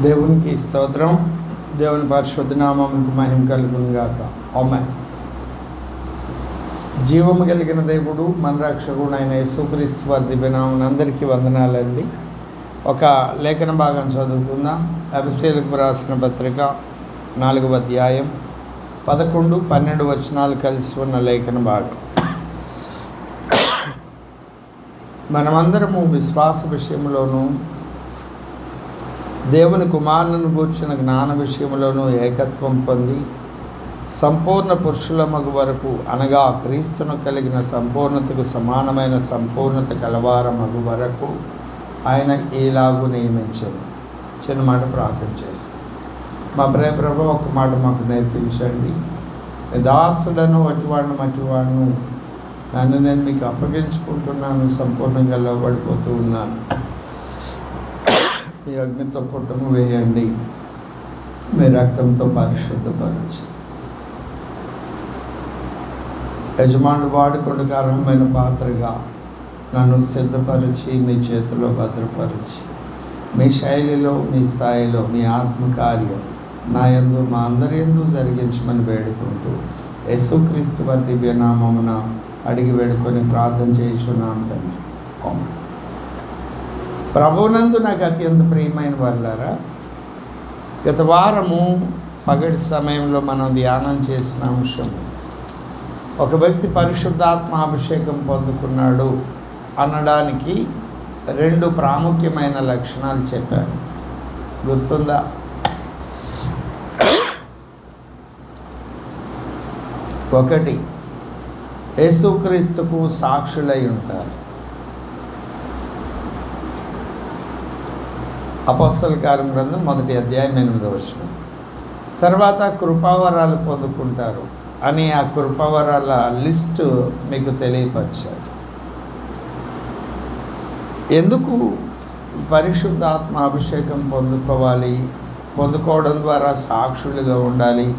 దేవునికి స్తోత్రం. దేవుని పరిశుద్ధ మహిమ కలుగును గాక. ఆమె జీవము కలిగిన దేవుడు మన రక్షకుడు ఆయన యేసుక్రీస్తు వారి దివ్యనామం అందరికీ వందనాలండి. ఒక లేఖన భాగం చదువుకుందాం. అభిషేలకు రాసిన పత్రిక నాలుగవ అధ్యాయం పదకొండు పన్నెండు వచనాలు కలిసి ఉన్న లేఖన భాగం. మనమందరము విశ్వాస విషయంలోనూ దేవుని కుమారుని కూర్చిన జ్ఞాన విషయంలోనూ ఏకత్వం పొంది సంపూర్ణ పురుషుల మగు వరకు అనగా క్రీస్తును కలిగిన సంపూర్ణతకు సమానమైన సంపూర్ణత కలవార మగు వరకు ఆయన ఈలాగు నియమించారు చిన్న మాట ప్రార్థన చేసి. మా ప్రే ప్రభు ఒక మాట మాకు నేర్పించండి. దాసులను వటివాడిని మటివాడును నన్ను నేను మీకు అప్పగించుకుంటున్నాను సంపూర్ణంగా లోబడిపోతూ ఉన్నాను. మీ అగ్నితో పుట్టము వేయండి. మీ రక్తంతో పరిశుద్ధపరచి. యజమానుడు వాడుకొండకు అర్హమైన పాత్రగా నన్ను సిద్ధపరిచి మీ చేతిలో భద్రపరిచి. మీ శైలిలో మీ స్థాయిలో మీ ఆత్మకార్యం నా ఎందు మా అందరి ఎందు జరిగించమని వేడుకుంటూ యేసుక్రీస్తు వారి దివ్యనామమున అడిగి వేడుకొని ప్రార్థన చేయించున్నాను తండ్రి. ప్రభునందు నాకు అత్యంత ప్రియమైన వాళ్ళారా? గత వారము పగటి సమయంలో మనం ధ్యానం చేసిన అంశం ఒక వ్యక్తి పరిశుద్ధాత్మ అభిషేకం పొందుకున్నాడు అనడానికి రెండు ప్రాముఖ్యమైన లక్షణాలు చెప్పాను. గుర్తుందా? ఒకటి యేసుక్రీస్తుకు సాక్షులై ఉంటారు. అపస్తల కార్యం గ్రంథం మొదటి అధ్యాయం ఎనిమిదవ వచనం. తర్వాత కృపావరాలు పొందుకుంటారు అని ఆ కృపావరాల లిస్టు మీకు తెలియపరిచారు. ఎందుకు పరిశుద్ధాత్మ అభిషేకం పొందుకోవాలి? పొందుకోవడం ద్వారా సాక్షులుగా ఉండాలి.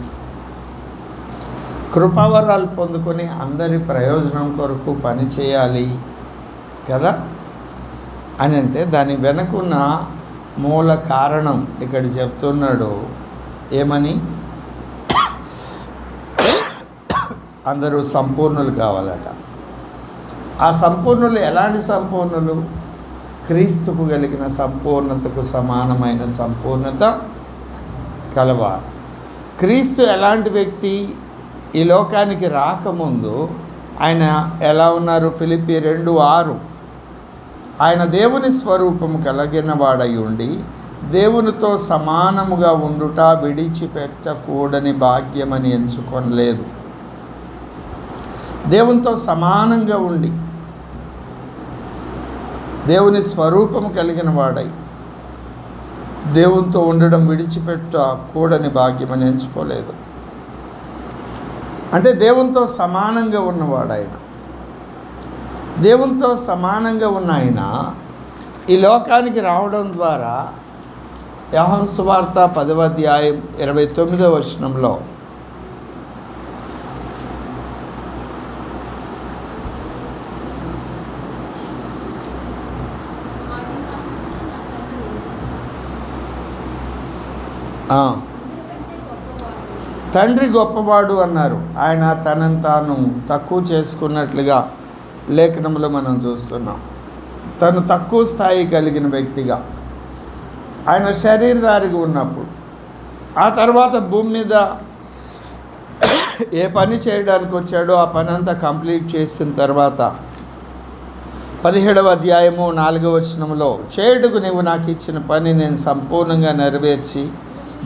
కృపావరాలు పొందుకొని అందరి ప్రయోజనం కొరకు పని చేయాలి కదా? అని అంటే దాని వెనుకున్న మూల కారణం ఇక్కడ చెప్తున్నాడు ఏమని? అందరూ సంపూర్ణులు కావాలట. ఆ సంపూర్ణులు ఎలాంటి సంపూర్ణులు? క్రీస్తుకు కలిగిన సంపూర్ణతకు సమానమైన సంపూర్ణత కలవారు. క్రీస్తు ఎలాంటి వ్యక్తి? ఈ లోకానికి రాకముందు ఆయన ఎలా ఉన్నారు? ఫిలిపి రెండు ఆరు ఆయన దేవుని స్వరూపము కలిగిన వాడై ఉండి దేవునితో సమానముగా ఉండుట విడిచిపెట్టకూడని భాగ్యమని ఎంచుకొనలేదు. దేవునితో సమానంగా ఉండి దేవుని స్వరూపము కలిగిన వాడై దేవునితో ఉండడం విడిచిపెట్టకూడని భాగ్యమని ఎంచుకోలేదు. అంటే దేవునితో సమానంగా ఉన్నవాడు ఆయన. దేవునితో సమానంగా ఉన్న ఆయన ఈ లోకానికి రావడం ద్వారా యహం సువార్త పదవ అధ్యాయం ఇరవై తొమ్మిదవ వచనంలో తండ్రి గొప్పవాడు అన్నారు. ఆయన తనను తాను తక్కువ చేసుకున్నట్లుగా లేఖనంలో మనం చూస్తున్నాం. తను తక్కువ స్థాయి కలిగిన వ్యక్తిగా. ఆయన శరీరధారిగా ఉన్నప్పుడు ఆ తర్వాత భూమి మీద ఏ పని చేయడానికి వచ్చాడో ఆ పని అంతా కంప్లీట్ చేసిన తర్వాత పదిహేడవ అధ్యాయము నాలుగవ వచనంలో చేయుటకు నీవు నాకు ఇచ్చిన పని నేను సంపూర్ణంగా నెరవేర్చి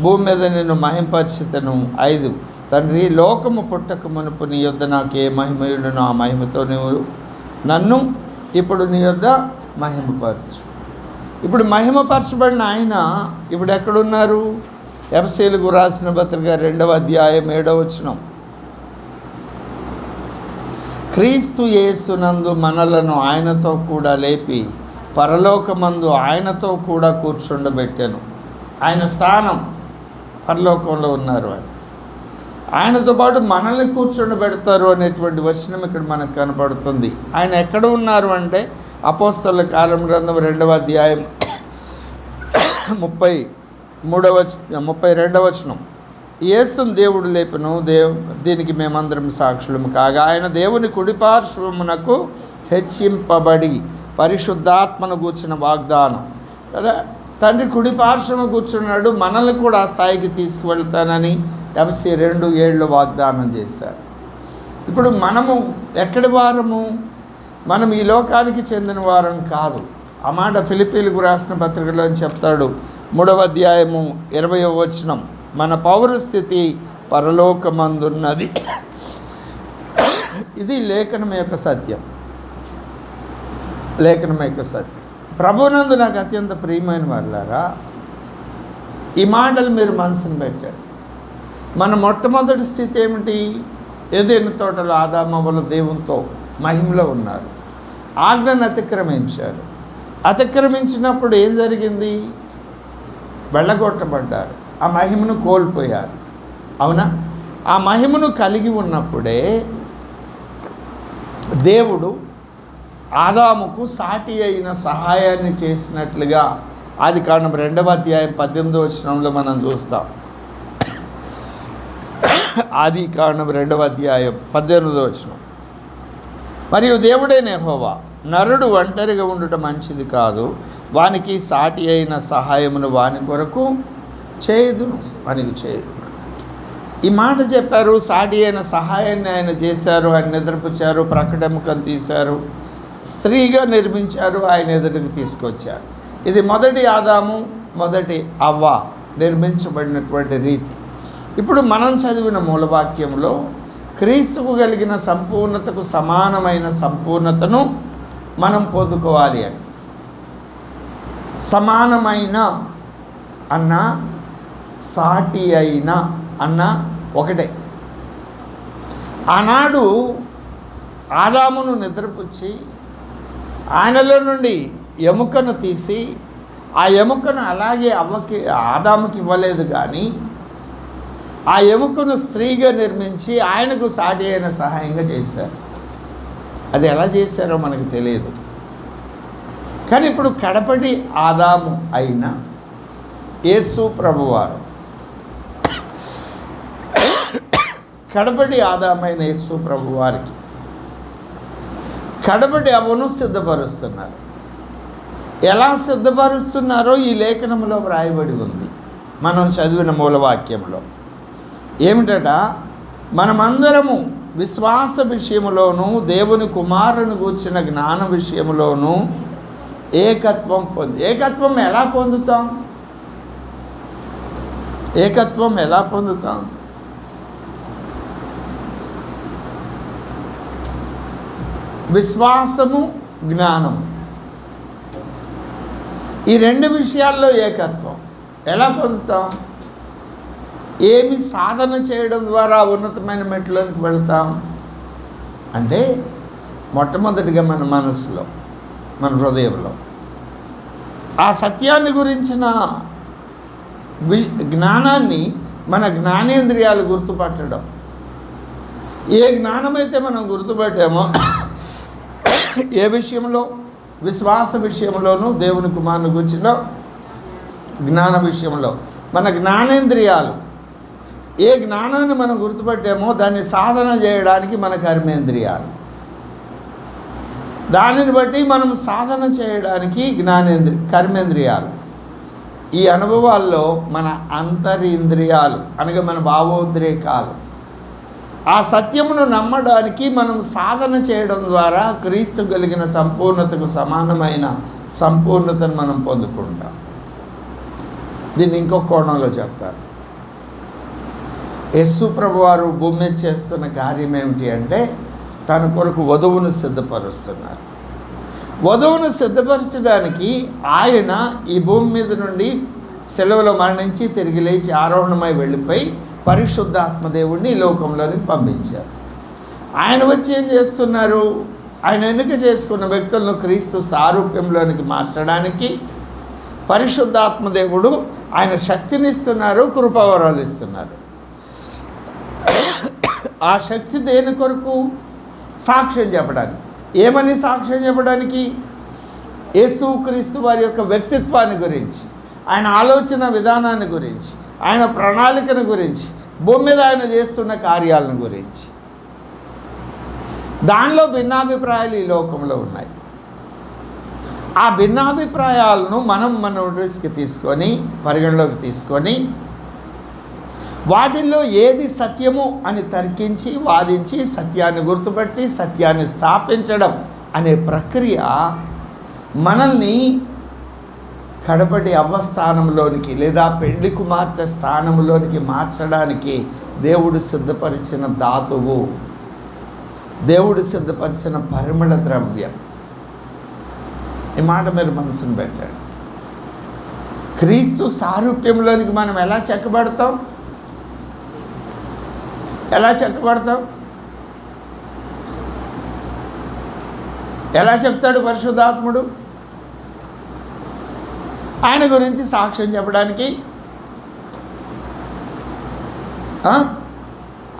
భూమి మీద నేను మహింపరిచితను ఐదు తండ్రి లోకము పుట్టక మునుపు నీ యొద్ద నాకు ఏ మహిమయుడునో ఆ మహిమతో నువ్వు నన్ను ఇప్పుడు నీ యొద్ద మహిమపరచు. ఇప్పుడు మహిమపరచబడిన ఆయన ఇప్పుడు ఎక్కడున్నారు? ఎఫ్సీలకు రాసిన పత్రిక రెండవ అధ్యాయం ఏడవ వచనం. క్రీస్తు యేసునందు మనలను ఆయనతో కూడా లేపి పరలోకమందు ఆయనతో కూడా కూర్చుండబెట్టాను. ఆయన స్థానం పరలోకంలో ఉన్నారు ఆయన. ఆయనతో పాటు మనల్ని కూర్చొని పెడతారు అనేటువంటి వచనం ఇక్కడ మనకు కనపడుతుంది. ఆయన ఎక్కడ ఉన్నారు అంటే అపోస్తల కాలం గ్రంథం రెండవ అధ్యాయం ముప్పై మూడవ ముప్పై రెండవ వచనం. యేసును దేవుడు లేపను దేవ్ దీనికి మేమందరం సాక్షులము కాగా ఆయన దేవుని కుడిపార్శ్వమునకు హెచ్చింపబడి పరిశుద్ధాత్మను కూర్చిన వాగ్దానం. కదా? తండ్రి కుడిపార్శ్వము కూర్చున్నాడు మనల్ని కూడా ఆ స్థాయికి తీసుకువెళ్తానని ఎఫ్సి రెండు ఏళ్ళు వాగ్దానం చేశారు. ఇప్పుడు మనము ఎక్కడి వారము? మనం ఈ లోకానికి చెందిన వారం కాదు. ఆ మాట ఫిలిపీలకు రాసిన పత్రికలో చెప్తాడు. మూడవ అధ్యాయము ఇరవై వచనం. మన పౌరస్థితి పరలోకమందున్నది. ఇది లేఖనం యొక్క సత్యం. లేఖనం యొక్క సత్యం. ప్రభునందు నాకు అత్యంత ప్రియమైన వాళ్ళారా ఈ మాటలు మీరు మనసును పెట్టారు మన మొట్టమొదటి స్థితి ఏమిటి? ఏదైన తోటలో ఆదామవల దేవునితో మహిమలో ఉన్నారు. ఆజ్ఞను అతిక్రమించారు. అతిక్రమించినప్పుడు ఏం జరిగింది? వెళ్ళగొట్టబడ్డారు. ఆ మహిమను కోల్పోయారు. అవునా? ఆ మహిమను కలిగి ఉన్నప్పుడే దేవుడు ఆదాముకు సాటి అయిన సహాయాన్ని చేసినట్లుగా అది కారణం రెండవ అధ్యాయం పద్దెనిమిదో వచనంలో మనం చూస్తాం. ఆది కాండం రెండవ అధ్యాయం పద్దెనిమిదవ వచనం. మరియు దేవుడే నెహోవా నరుడు ఒంటరిగా ఉండటం మంచిది కాదు. వానికి సాటి అయిన సహాయమును వాని కొరకు చేయదును వానికి చేయదు. ఈ మాట చెప్పారు సాటి అయిన సహాయాన్ని ఆయన చేశారు ఆయన నిద్రపుచ్చారు ప్రకటముఖం తీశారు స్త్రీగా నిర్మించారు ఆయన ఎదుటికి తీసుకొచ్చారు. ఇది మొదటి ఆదాము మొదటి అవ్వ నిర్మించబడినటువంటి రీతి. ఇప్పుడు మనం చదివిన మూలవాక్యంలో క్రీస్తుకు కలిగిన సంపూర్ణతకు సమానమైన సంపూర్ణతను మనం పొందుకోవాలి అని. సమానమైన అన్న సాటి అయిన అన్న ఒకటే. ఆనాడు ఆదామును నిద్రపుచ్చి ఆయనలో నుండి ఎముకను తీసి ఆ ఎముకను అలాగే అవ్వకి ఆదాముకి ఇవ్వలేదు కానీ ఆ ఎముకను స్త్రీగా నిర్మించి ఆయనకు సాటి అయిన సహాయంగా చేశారు. అది ఎలా చేశారో మనకు తెలియదు. కానీ ఇప్పుడు కడపటి ఆదాము అయిన యేసు ప్రభువారు కడపటి ఆదామైన యేసు ప్రభువారికి కడపటి అవను సిద్ధపరుస్తున్నారు. ఎలా సిద్ధపరుస్తున్నారో ఈ లేఖనంలో వ్రాయబడి ఉంది. మనం చదివిన మూలవాక్యంలో. ఏమిటట? మనమందరము విశ్వాస విషయంలోనూ దేవుని కుమారుని కూర్చిన జ్ఞాన విషయంలోనూ ఏకత్వం పొంది ఏకత్వం ఎలా పొందుతాం? ఏకత్వం ఎలా పొందుతాం? విశ్వాసము జ్ఞానము. ఈ రెండు విషయాల్లో ఏకత్వం ఎలా పొందుతాం? ఏమి సాధన చేయడం ద్వారా ఉన్నతమైన మెట్లోకి వెళ్తాం? అంటే మొట్టమొదటిగా మన మనసులో మన హృదయంలో. ఆ సత్యాన్ని గురించిన వి జ్ఞానాన్ని మన జ్ఞానేంద్రియాలు గుర్తుపట్టడం. ఏ జ్ఞానమైతే మనం గుర్తుపట్టామో ఏ విషయంలో? విశ్వాస విషయంలోనూ దేవుని కుమారుని గురించిన జ్ఞాన విషయంలో. మన జ్ఞానేంద్రియాలు ఏ జ్ఞానాన్ని మనం గుర్తుపట్టామో దాన్ని సాధన చేయడానికి మన కర్మేంద్రియాలు. దానిని బట్టి మనం సాధన చేయడానికి జ్ఞానేంద్రి కర్మేంద్రియాలు. ఈ అనుభవాల్లో మన అంతరింద్రియాలు అనగా మన భావోద్రేకాలు ఆ సత్యమును నమ్మడానికి మనం సాధన చేయడం ద్వారా క్రీస్తు కలిగిన సంపూర్ణతకు సమానమైన సంపూర్ణతను మనం పొందుకుంటాం. దీన్ని ఇంకో కోణంలో చెప్తారు యస్సు ప్రభువారు భూమి మీద చేస్తున్న కార్యం ఏమిటి అంటే తన కొరకు వధువును సిద్ధపరుస్తున్నారు. వధువును సిద్ధపరచడానికి ఆయన ఈ భూమి మీద నుండి సెలవులో మరణించి తిరిగి లేచి ఆరోహణమై వెళ్ళిపోయి పరిశుద్ధాత్మదేవుడిని ఈ లోకంలోనికి పంపించారు. ఆయన వచ్చి ఏం చేస్తున్నారు? ఆయన ఎన్నిక చేసుకున్న వ్యక్తులను క్రీస్తు సారూప్యంలోనికి మార్చడానికి పరిశుద్ధాత్మదేవుడు ఆయన శక్తిని ఇస్తున్నారు కృపావరాలు ఇస్తున్నారు. ఆ శక్తి దేని కొరకు? సాక్ష్యం చెప్పడానికి. ఏమని సాక్ష్యం చెప్పడానికి? యేసు క్రీస్తు వారి యొక్క వ్యక్తిత్వాన్ని గురించి ఆయన ఆలోచన విధానాన్ని గురించి ఆయన ప్రణాళికను గురించి భూమి మీద ఆయన చేస్తున్న కార్యాలను గురించి. దానిలో భిన్నాభిప్రాయాలు ఈ లోకంలో ఉన్నాయి. ఆ భిన్నాభిప్రాయాలను మనం మన నోటీస్కి తీసుకొని పరిగణలోకి తీసుకొని వాటిల్లో ఏది సత్యము అని తర్కించి వాదించి సత్యాన్ని గుర్తుపట్టి సత్యాన్ని స్థాపించడం అనే ప్రక్రియ మనల్ని కడపటి అవ్వస్థానంలోనికి లేదా పెళ్ళి కుమార్తె స్థానంలోనికి మార్చడానికి దేవుడు సిద్ధపరిచిన ధాతువు దేవుడు సిద్ధపరిచిన పరిమళ ద్రవ్యం. ఈ మాట మీరు మనసును పెట్టాడు. క్రీస్తు సారూప్యంలోనికి మనం ఎలా చెక్కబడతాం? ఎలా చెక్కబడతాం ఎలా చెప్తాడు పరిశుద్ధాత్ముడు? ఆయన గురించి సాక్ష్యం చెప్పడానికి?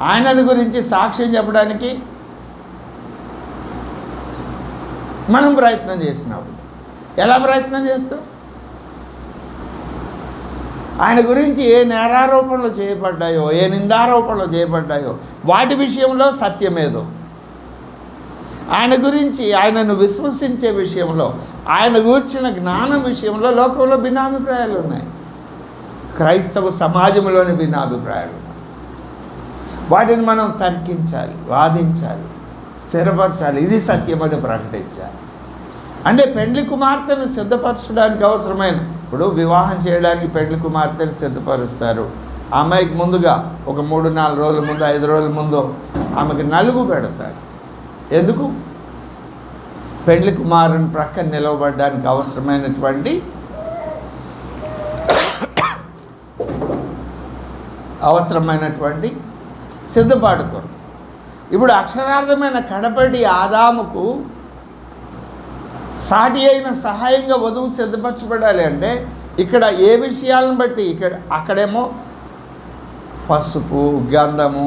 ఆయనను గురించి సాక్ష్యం చెప్పడానికి? మనం ప్రయత్నం చేసినాం ఎలా ప్రయత్నం చేస్తాం? ఆయన గురించి ఏ నేరారోపణలు చేయబడ్డాయో ఏ నిందారోపణలు చేయబడ్డాయో వాటి విషయంలో సత్యమేదో ఆయన గురించి ఆయనను విశ్వసించే విషయంలో ఆయన గూర్చిన జ్ఞానం విషయంలో లోకంలో భిన్నాభిప్రాయాలు ఉన్నాయి. క్రైస్తవ సమాజంలోని భిన్నాభిప్రాయాలు ఉన్నాయి. వాటిని మనం తర్కించాలి వాదించాలి స్థిరపరచాలి. ఇది సత్యమని ప్రకటించాలి. అంటే పెండ్లి కుమార్తెను సిద్ధపరచడానికి అవసరమైన ఇప్పుడు వివాహం చేయడానికి పెండ్లి కుమార్తెను సిద్ధపరుస్తారు. అమ్మాయికి ముందుగా ఒక మూడు నాలుగు రోజుల ముందు ఐదు రోజుల ముందు ఆమెకు నలుగు పెడతారు. ఎందుకు? పెండ్లి కుమారుని ప్రక్కన నిలవబడడానికి అవసరమైనటువంటి అవసరమైనటువంటి సిద్ధపాటు కొరకు. ఇప్పుడు అక్షరార్థమైన కడపడి ఆదాముకు సాటి అయిన సహాయంగా వధువు సిద్ధపరచబడాలి అంటే ఇక్కడ ఏ విషయాలను బట్టి? ఇక్కడ అక్కడేమో పసుపు గంధము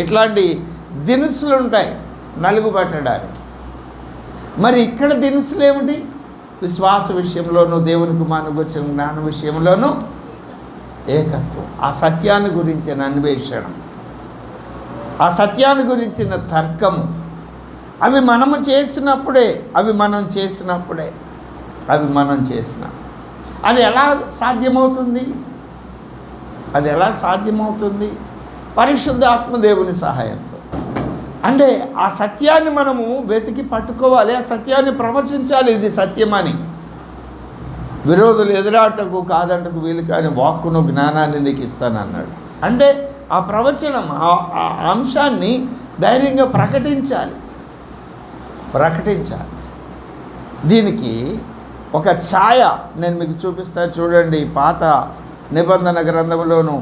ఇట్లాంటి దినుసులు ఉంటాయి నలుగు పట్టడానికి. మరి ఇక్కడ దినుసులు ఏమిటి? విశ్వాస విషయంలోనూ దేవుని కుమారునికి వచ్చిన జ్ఞానం విషయంలోనూ ఏకత్వం. ఆ సత్యాన్ని గురించిన అన్వేషణ. ఆ సత్యాన్ని గురించిన తర్కము. అవి మనము చేసినప్పుడే అవి మనం చేసినప్పుడే అవి మనం చేసిన. అది ఎలా సాధ్యమవుతుంది? అది ఎలా సాధ్యమవుతుంది? పరిశుద్ధాత్మ దేవుని సహాయంతో. అంటే ఆ సత్యాన్ని మనము వెతికి పట్టుకోవాలి ఆ సత్యాన్ని ప్రవచించాలి ఇది సత్యమని. విరోధులు ఎదురాటకు కాదంటకు వీలు కాని వాక్కును జ్ఞానాన్ని నీకు ఇస్తానన్నాడు. అంటే ఆ ప్రవచనం ఆ- ఆ అంశాన్ని ధైర్యంగా ప్రకటించాలి. ప్రకటించాలి. దీనికి ఒక ఛాయ నేను మీకు చూపిస్తాను చూడండి పాత నిబంధన గ్రంథంలోను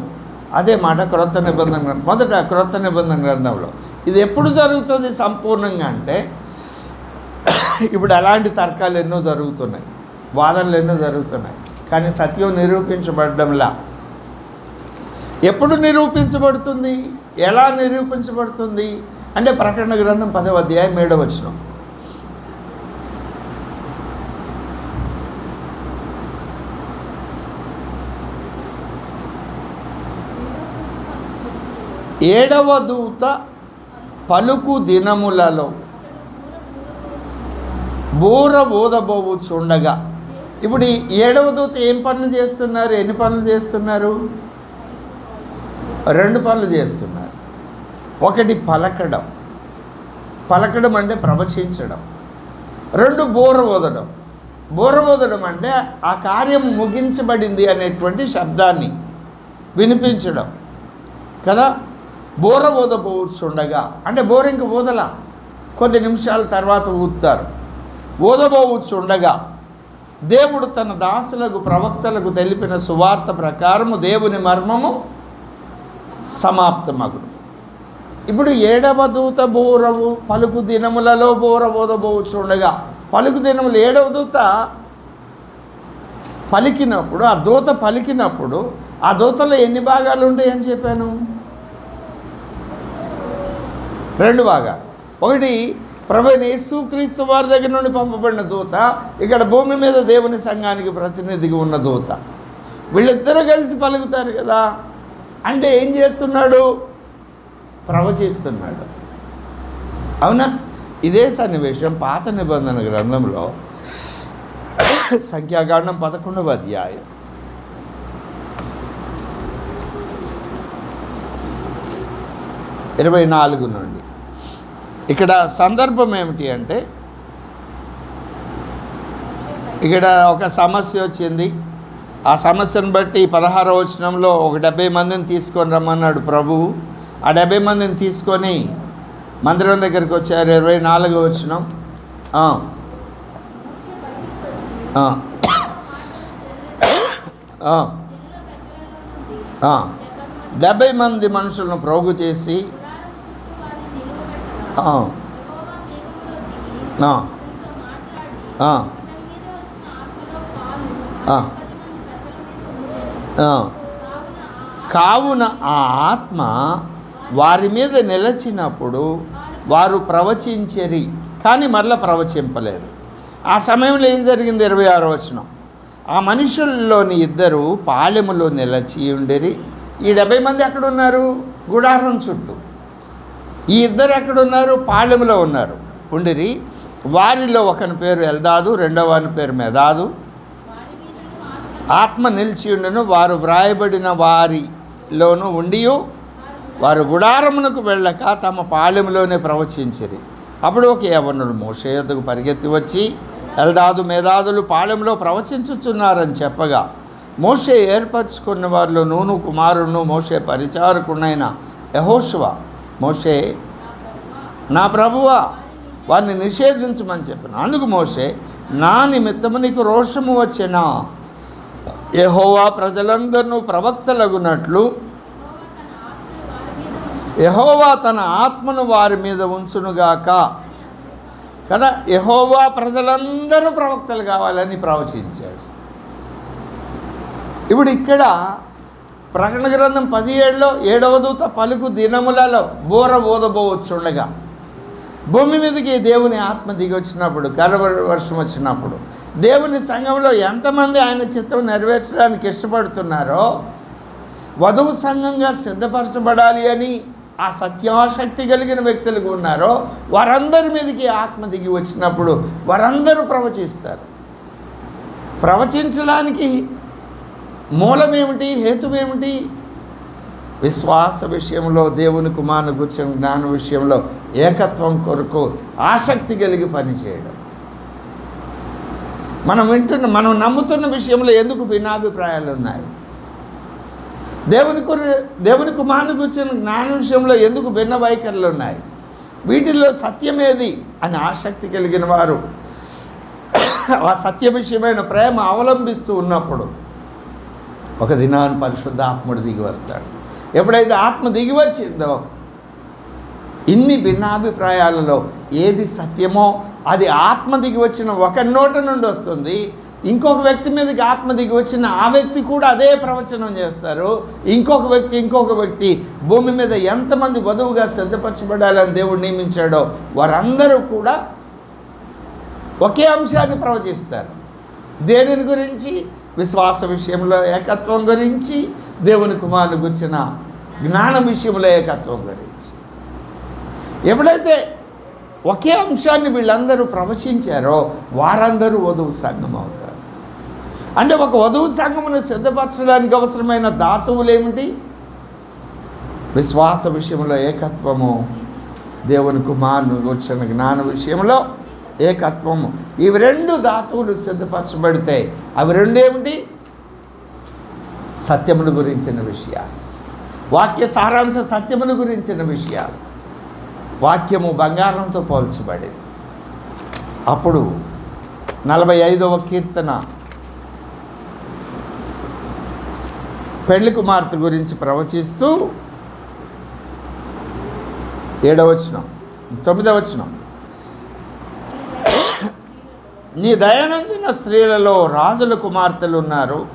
అదే మాట క్రొత్త నిబంధన గ్రంథం మొదట క్రొత్త నిబంధన గ్రంథంలో. ఇది ఎప్పుడు జరుగుతుంది సంపూర్ణంగా అంటే ఇప్పుడు అలాంటి తర్కాలు ఎన్నో జరుగుతున్నాయి వాదనలు ఎన్నో జరుగుతున్నాయి కానీ సత్యం నిరూపించబడడంలా. ఎప్పుడు నిరూపించబడుతుంది? ఎలా నిరూపించబడుతుంది? అంటే ప్రకటన గ్రంథం పదవ అధ్యాయం ఏడవ ఏడవ దూత పలుకు దినములలో బూర ఊదబోవుచుండగా. ఇప్పుడు ఈ ఏడవ దూత ఏం పనులు చేస్తున్నారు? ఎన్ని పనులు చేస్తున్నారు? రెండు పనులు చేస్తున్నారు. ఒకటి పలకడం. పలకడం అంటే ప్రవచించడం. రెండు బోర ఊదడం. బోర ఊదడం అంటే ఆ కార్యం ముగించబడింది అనేటువంటి శబ్దాన్ని వినిపించడం. కదా? బోర ఊదబోచుండగా అంటే బోర ఇంక ఊదల కొద్ది నిమిషాల తర్వాత ఊదుతారు. ఊదబోచుండగా దేవుడు తన దాసులకు ప్రవక్తలకు తెలిపిన సువార్త ప్రకారము దేవుని మర్మము సమాప్తమగును. ఇప్పుడు ఏడవ దూత బోరవు పలుకు దినములలో బోర ఊదబోచుండగా పలుకు దినములు ఏడవ దూత పలికినప్పుడు ఆ దూత పలికినప్పుడు ఆ దూతలో ఎన్ని భాగాలు ఉంటాయని చెప్పాను? రెండు బాగా. ఒకటి ప్రభుని యేసుక్రీస్తు వారి దగ్గర నుండి పంపబడిన దూత ఇక్కడ భూమి మీద దేవుని సంఘానికి ప్రతినిధిగా ఉన్న దూత. వీళ్ళిద్దరూ కలిసి పలుకుతారు కదా. అంటే ఏం చేస్తున్నాడు? ప్రవచిస్తున్నాడు అవునా? ఇదే సన్నివేశం పాత నిబంధన గ్రంథంలో సంఖ్యాకాండం పదకొండవ అధ్యాయం. ఇరవై నాలుగు నుండి. ఇక్కడ సందర్భం ఏమిటి అంటే ఇక్కడ ఒక సమస్య వచ్చింది. ఆ సమస్యను బట్టి పదహారో వచనంలో ఒక డెబ్బై మందిని తీసుకొని రమ్మన్నాడు ప్రభువు ఆ డెబ్బై మందిని తీసుకొని మందిరం దగ్గరికి వచ్చారు. ఇరవై నాలుగో వచనం. డెబ్భై డెబ్బై మంది మనుషులను ప్రోగు చేసి కావున ఆ ఆత్మ వారి మీద నిలచినప్పుడు వారు ప్రవచించరి కానీ మరలా ప్రవచింపలేదు. ఆ సమయంలో ఏం జరిగింది ఇరవై ఆరో వచనం? ఆ మనుషుల్లోని ఇద్దరు పాలెములో నిలచి ఉండేరి. ఈ డెబ్బై మంది ఎక్కడున్నారు? గుడారం చుట్టూ. ఈ ఇద్దరు ఎక్కడున్నారు? పాళెంలో ఉన్నారు. ఉండిరి. వారిలో ఒకని పేరు ఎల్దాదు రెండవ వాని పేరు మెదాదు. ఆత్మ నిలిచి ఉండను వారు వ్రాయబడిన వారిలోనూ ఉండియు. వారు గుడారమునకు వెళ్ళక తమ పాళెంలోనే ప్రవచించిరి. అప్పుడు ఒక యవనుడు మోషే పరిగెత్తి వచ్చి ఎల్దాదు మేధాదులు పాళెంలో ప్రవచించుచున్నారని చెప్పగా మోషే ఏర్పరచుకున్న వారిలో నూను కుమారుడును మోషే పరిచారకుడైన యహోషువ మోషే నా ప్రభువా వారిని నిషేధించమని చెప్పాను. అందుకు మోషే నా నిమిత్తము నీకు రోషము వచ్చెనా? యహోవా ప్రజలందరూ ప్రవక్తలగునట్లు యహోవా తన ఆత్మను వారి మీద ఉంచునుగాక. కదా యహోవా ప్రజలందరూ ప్రవక్తలు కావాలని ప్రవచించాడు. ఇప్పుడు ఇక్కడ ప్రకటన గ్రంథం పదిహేడులో ఏడవ దూత పలుకు దినములలో బోర ఊదబోవచ్చుండగా భూమి మీదకి దేవుని ఆత్మ దిగి వచ్చినప్పుడు కరవ వర్షం వచ్చినప్పుడు దేవుని సంఘంలో ఎంతమంది ఆయన చిత్తం నెరవేర్చడానికి ఇష్టపడుతున్నారో వధువు సంఘంగా సిద్ధపరచబడాలి అని ఆ సత్యాశక్తి కలిగిన వ్యక్తులు ఉన్నారో వారందరి మీదకి ఆత్మ దిగి వచ్చినప్పుడు వారందరూ ప్రవచిస్తారు. ప్రవచించడానికి మూలమేమిటి? హేతువేమిటి? విశ్వాస విషయంలో దేవుని కుమారుని గుర్చిన జ్ఞాన విషయంలో ఏకత్వం కొరకు ఆసక్తి కలిగి పనిచేయడం. మనం వింటున్న మనం నమ్ముతున్న విషయంలో ఎందుకు భిన్నాభిప్రాయాలు ఉన్నాయి? దేవుని కొరి దేవుని కుమారుని గుర్చిన జ్ఞాన విషయంలో ఎందుకు భిన్న వైఖరులు ఉన్నాయి? వీటిల్లో సత్యమేది అని ఆసక్తి కలిగిన వారు ఆ సత్య విషయమైన ప్రేమ అవలంబిస్తూ ఉన్నప్పుడు ఒక దినాన్ని పరిశుద్ధ ఆత్ముడు దిగి వస్తాడు. ఎప్పుడైతే ఆత్మ దిగి వచ్చిందో ఇన్ని భిన్నాభిప్రాయాలలో ఏది సత్యమో అది ఆత్మ దిగి వచ్చిన ఒక నోట నుండి వస్తుంది. ఇంకొక వ్యక్తి మీదకి ఆత్మ దిగి వచ్చిన ఆ వ్యక్తి కూడా అదే ప్రవచనం చేస్తారు. ఇంకొక వ్యక్తి ఇంకొక వ్యక్తి భూమి మీద ఎంతమంది వధువుగా సిద్ధపరచబడాలని దేవుడు నియమించాడో వారందరూ కూడా ఒకే అంశాన్ని ప్రవచిస్తారు. దేనిని గురించి? విశ్వాస విషయంలో ఏకత్వం గురించి దేవుని కుమారుని గురించిన జ్ఞాన విషయంలో ఏకత్వం గురించి ఎప్పుడైతే ఒకే అంశాన్ని వీళ్ళందరూ ప్రవచించారో వారందరూ వధువు సంఘం అవుతారు. అంటే ఒక వధువు సంఘమును సిద్ధపరచడానికి అవసరమైన ధాతువులు ఏమిటి? విశ్వాస విషయంలో ఏకత్వము దేవుని కుమారుని గురించిన జ్ఞాన విషయంలో ఏకత్వము. ఇవి రెండు ధాతువులు సిద్ధపరచబడితే అవి రెండు ఏమిటి? సత్యమును గురించిన విషయాలు. వాక్య సారాంశ సత్యమును గురించిన విషయాలు. వాక్యము బంగారంతో పోల్చబడింది. అప్పుడు నలభై ఐదవ కీర్తన. పెళ్ళి కుమార్తె గురించి ప్రవచిస్తూ ఏడవచనం తొమ్మిదవచనం నీ దయానందిన స్త్రీలలో రాజుల కుమార్తెలు ఉన్నారు.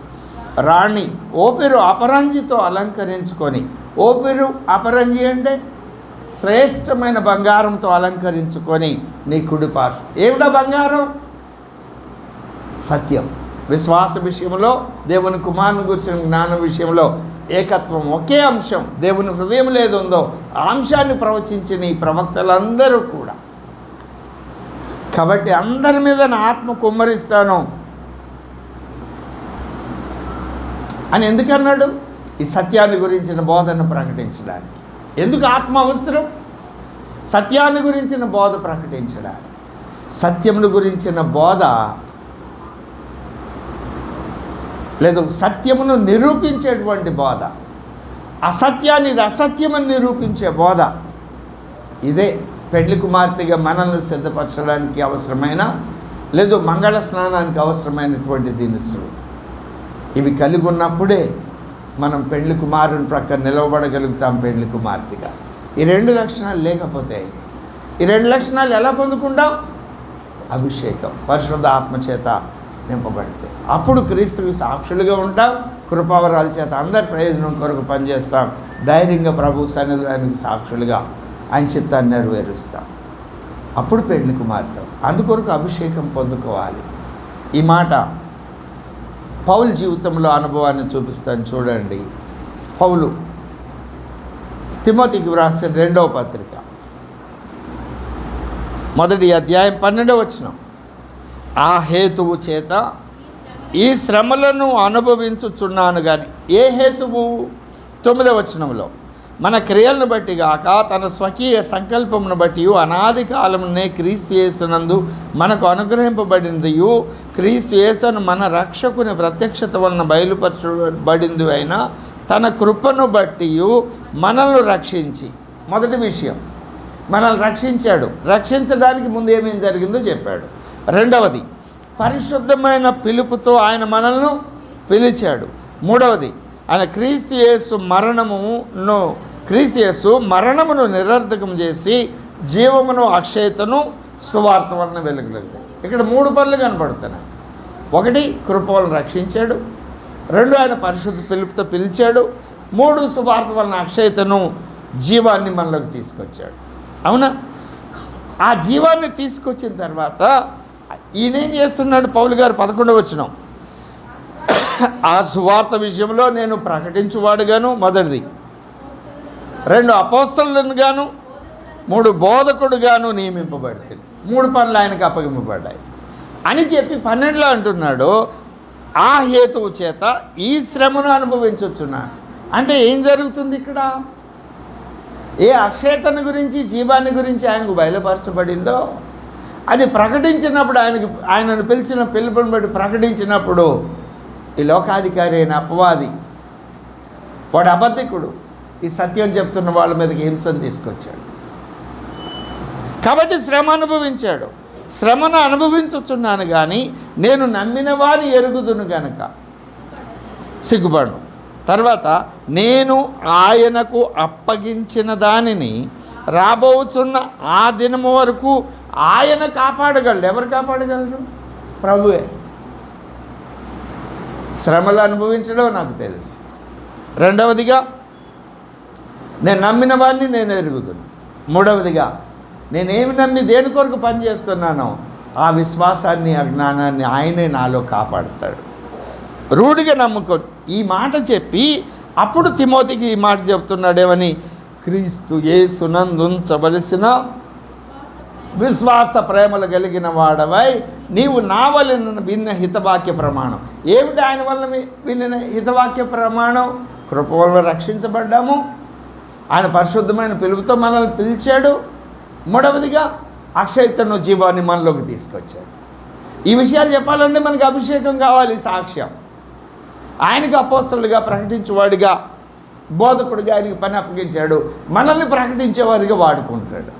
రాణి ఓపిరు అపరంజితో అలంకరించుకొని ఓపిరు అపరంజి అంటే శ్రేష్టమైన బంగారంతో అలంకరించుకొని నీ కుడిపారు ఏమిటా బంగారం? సత్యం. విశ్వాస విషయంలో దేవుని కుమారుని గురించిన జ్ఞానం విషయంలో ఏకత్వం ఒకే అంశం. దేవుని హృదయం లేదుందో ఆ అంశాన్ని ప్రవచించిన ఈ ప్రవక్తలందరూ కూడా కాబట్టి అందరి మీద నా ఆత్మ కుమ్మరిస్తాను. అని ఎందుకన్నాడు? ఈ సత్యాన్ని గురించిన బోధను ప్రకటించడానికి. ఎందుకు ఆత్మ అవసరం? సత్యాన్ని గురించిన బోధ ప్రకటించడానికి. సత్యమును గురించిన బోధ లేదు సత్యమును నిరూపించేటువంటి బోధ. అసత్యాన్ని ఇది అసత్యమని నిరూపించే బోధ. ఇదే. పెళ్ళి కుమార్తెగా మనల్ని సిద్ధపరచడానికి అవసరమైన లేదు మంగళ స్నానానికి అవసరమైనటువంటి దినుసులు ఇవి కలిగి ఉన్నప్పుడే మనం పెళ్ళి కుమారుని ప్రక్క నిలవబడగలుగుతాం పెళ్ళి కుమార్తెగా. ఈ రెండు లక్షణాలు లేకపోతే ఈ రెండు లక్షణాలు ఎలా పొందుకుంటాం? అభిషేకం. పరిశుద్ధ ఆత్మ చేత నింపబడితే. అప్పుడు క్రీస్తుకి సాక్షులుగా ఉంటాం కృపావరాల చేత అందరి ప్రయోజనం కొరకు పనిచేస్తాం. ధైర్యంగా ప్రభు సన్నిధానికి సాక్షులుగా ఆయన చిత్తాన్ని నెరవేరుస్తాం. అప్పుడు పెళ్ళి కుమార్తె. అందుకొరకు అభిషేకం పొందుకోవాలి. ఈ మాట పౌలు జీవితంలో అనుభవాన్ని చూపిస్తాను చూడండి. పౌలు తిమోతికి వ్రాసిన రెండవ పత్రిక. మొదటి అధ్యాయం పన్నెండవ వచనం. ఆ హేతువు చేత ఈ శ్రమలను అనుభవించుచున్నాను కానీ ఏ హేతువు? తొమ్మిదవ వచనంలో. మన క్రియలను బట్టి గాక తన స్వకీయ సంకల్పమును బట్టి అనాది కాలమునే క్రీస్తు యేసునందు మనకు అనుగ్రహింపబడిందియు. క్రీస్తు యేసును మన రక్షకుని ప్రత్యక్షత వలన బయలుపరచబడింది అయినా తన కృపను బట్టి మనల్ని రక్షించి. మొదటి విషయం మనల్ని రక్షించాడు. రక్షించడానికి ముందు ఏమేం జరిగిందో చెప్పాడు. రెండవది పరిశుద్ధమైన పిలుపుతో ఆయన మనల్ని పిలిచాడు. మూడవది ఆయన క్రీస్తు యేసు మరణమును క్రీసియస్సు మరణమును నిరర్ధకం చేసి జీవమును అక్షయతను సువార్త వలన వెలుగులేదు ఇక్కడ మూడు పనులు కనపడుతున్నాయి. ఒకటి కృపలను రక్షించాడు. రెండు ఆయన పరిశుద్ధ పిలుపుతో పిలిచాడు. మూడు సువార్త వలన అక్షయతను జీవాన్ని మనలోకి తీసుకొచ్చాడు. అవునా? ఆ జీవాన్ని తీసుకొచ్చిన తర్వాత ఈయనేం చేస్తున్నాడు? పౌలు గారు పదకొండవ వచ్చిన ఆ సువార్త విషయంలో నేను ప్రకటించువాడుగాను మొదటిది. రెండు అపోస్తలను గాను మూడు బోధకుడుగాను నియమింపబడితే మూడు పనులు ఆయనకు అప్పగింపబడ్డాయి. అని చెప్పి పన్నెండులో అంటున్నాడు ఆ హేతువు చేత ఈ శ్రమను అనుభవించవచ్చున్నాను అంటే ఏం జరుగుతుంది ఇక్కడ? ఏ అక్షేతను గురించి జీవాన్ని గురించి ఆయనకు బయలుపరచబడిందో అది ప్రకటించినప్పుడు ఆయనకు ఆయనను పిలిచిన పిలుపుని బట్టి ప్రకటించినప్పుడు ఈ లోకాధికారి అయిన అపవాది వాడు అబద్ధికుడు. ఈ సత్యం చెప్తున్న వాళ్ళ మీదకి హింసను తీసుకొచ్చాడు. కాబట్టి శ్రమ అనుభవించాడు. శ్రమను అనుభవించుతున్నాను కానీ నేను నమ్మిన వాని ఎరుగుదును గనక. సిగ్గుపడు తర్వాత నేను ఆయనకు అప్పగించిన దానిని రాబోతున్న ఆ దినము వరకు ఆయన కాపాడగలడు. ఎవరు కాపాడగలరు? ప్రభువే. శ్రమలు అనుభవించడం నాకు తెలుసు. రెండవదిగా నేను నమ్మిన వాడిని నేను ఎరుగుదును. మూడవదిగా నేనేమి నమ్మి దేని కొరకు పనిచేస్తున్నానో ఆ విశ్వాసాన్ని ఆ జ్ఞానాన్ని ఆయనే నాలో కాపాడుతాడు. రూఢిగా నమ్ముకో ఈ మాట చెప్పి అప్పుడు తిమోతికి ఈ మాట చెప్తున్నాడేమని క్రీస్తు ఏసునందుంచవలసిన విశ్వాస ప్రేమలు కలిగిన వాడవై నీవు నా వలన విన్న హితవాక్య ప్రమాణం. ఏమిటి ఆయన వల్ల విన్న హితవాక్య ప్రమాణం? కృప వల్ల రక్షించబడ్డాము ఆయన పరిశుద్ధమైన పిలుపుతో మనల్ని పిలిచాడు. మూడవదిగా అక్షయతను జీవాన్ని మనలోకి తీసుకొచ్చాడు. ఈ విషయాలు చెప్పాలంటే మనకి అభిషేకం కావాలి సాక్ష్యం. ఆయనకు అపోస్తలుగా ప్రకటించేవాడిగా బోధకుడిగా ఆయనకి పని అప్పగించాడు. మనల్ని ప్రకటించేవాడిగా వాడుకుంటాడు.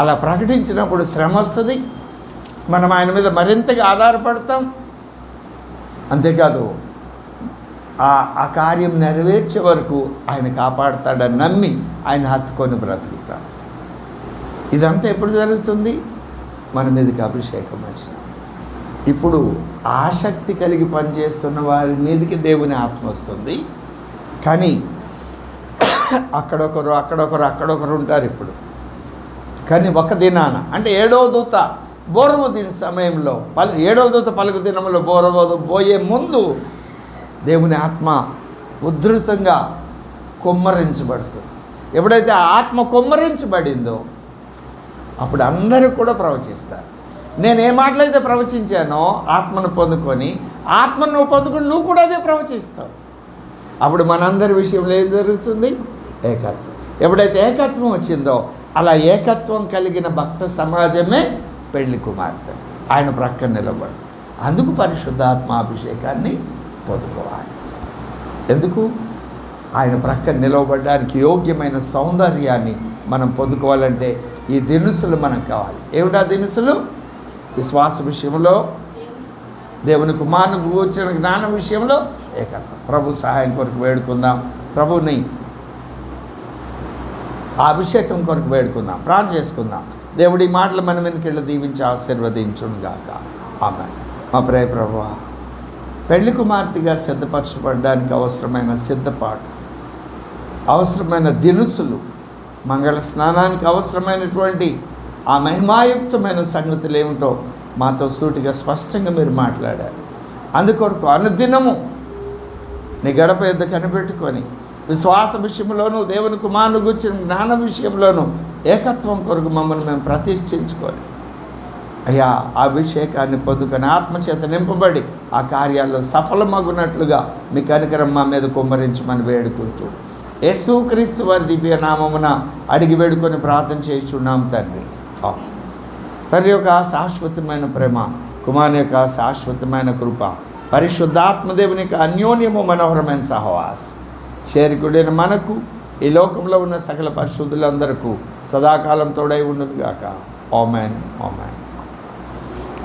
అలా ప్రకటించినప్పుడు శ్రమ వస్తుంది. మనం ఆయన మీద మరింతగా ఆధారపడతాం. అంతేకాదు ఆ కార్యం నెరవేర్చే వరకు ఆయన కాపాడుతాడని నమ్మి ఆయన హత్తుకొని బ్రతుకుతాం ఇదంతా ఎప్పుడు జరుగుతుంది? మన మీదకి అభిషేకం వచ్చిన ఇప్పుడు ఆసక్తి కలిగి పనిచేస్తున్న వారి మీదకి దేవుని ఆత్మ వస్తుంది. కానీ అక్కడొకరు అక్కడొకరు అక్కడొకరు ఉంటారు ఇప్పుడు. కానీ ఒక దినాన అంటే ఏడో దూత బోరవదిన సమయంలో పలు ఏడవ దూత పలుకు దినములో బోరవదు పోయే ముందు దేవుని ఆత్మ ఉధృతంగా కొమ్మరించబడుతుంది. ఎప్పుడైతే ఆత్మ కొమ్మరించబడిందో అప్పుడు అందరూ కూడా ప్రవచిస్తారు. నేను ఏ మాటలైతే ప్రవచించానో ఆత్మను పొందుకొని ఆత్మను నువ్వు పొందుకొని నువ్వు కూడా అదే ప్రవచిస్తావు. అప్పుడు మనందరి విషయంలో ఏం జరుగుతుంది? ఏకత్వం. ఎప్పుడైతే ఏకత్వం వచ్చిందో అలా ఏకత్వం కలిగిన భక్త సమాజమే పెళ్ళి కుమార్తె. ఆయన ప్రక్కన నిలబడు. అందుకు పరిశుద్ధాత్మాభిషేకాన్ని పొందుకోవాలి. ఎందుకు? ఆయన ప్రక్క నిలవబడడానికి యోగ్యమైన సౌందర్యాన్ని మనం పొందుకోవాలంటే ఈ దినుసులు మనకు కావాలి. ఏమిటా దినుసులు? విశ్వాస విషయంలో దేవుని కుమారుని కూర్చున్న జ్ఞానం విషయంలో ఏకత్వం ప్రభు సహాయం కొరకు వేడుకుందాం. ప్రభుని అభిషేకం కొరకు వేడుకుందాం. ప్రాణం చేసుకుందాం. దేవుడి మాటలు మన వెనుకెళ్ళి దీవించి ఆశీర్వదించుగాక ఆమె మా ప్రే ప్రభు పెళ్ళి కుమార్తెగా సిద్ధపరచబడడానికి అవసరమైన సిద్ధపాటు అవసరమైన దినుసులు మంగళ స్నానానికి అవసరమైనటువంటి ఆ మహిమాయుక్తమైన సంగతులు ఏమిటో మాతో సూటిగా స్పష్టంగా మీరు మాట్లాడారు. అందుకొరకు అనుదినము నీ గడప ఎద్ద కనిపెట్టుకొని విశ్వాస విషయంలోనూ దేవుని కుమారుని గుర్చిన జ్ఞాన విషయంలోనూ ఏకత్వం కొరకు మమ్మల్ని మేము ప్రతిష్ఠించుకోవాలి అయ్యా అభిషేకాన్ని పొందుకొని ఆత్మచేత నింపబడి ఆ కార్యాల్లో సఫలమగునట్లుగా మీ కనికరం మా మీద కుమ్మరించమని వేడుకుంటూ యేసుక్రీస్తు వారి దివ్య నామమున అడిగి వేడుకొని ప్రార్థన చేయుచున్నాం తండ్రి. తండ్రి యొక్క శాశ్వతమైన ప్రేమ కుమారుని యొక్క శాశ్వతమైన కృప పరిశుద్ధాత్మదేవుని యొక్క అన్యోన్యము మనోహరమైన సహవాసం చేరికుడైన మనకు ఈ లోకంలో ఉన్న సకల పరిశుద్ధులందరకు సదాకాలం తోడై ఉన్నదిగాక ఓమెన్ ఓమెన్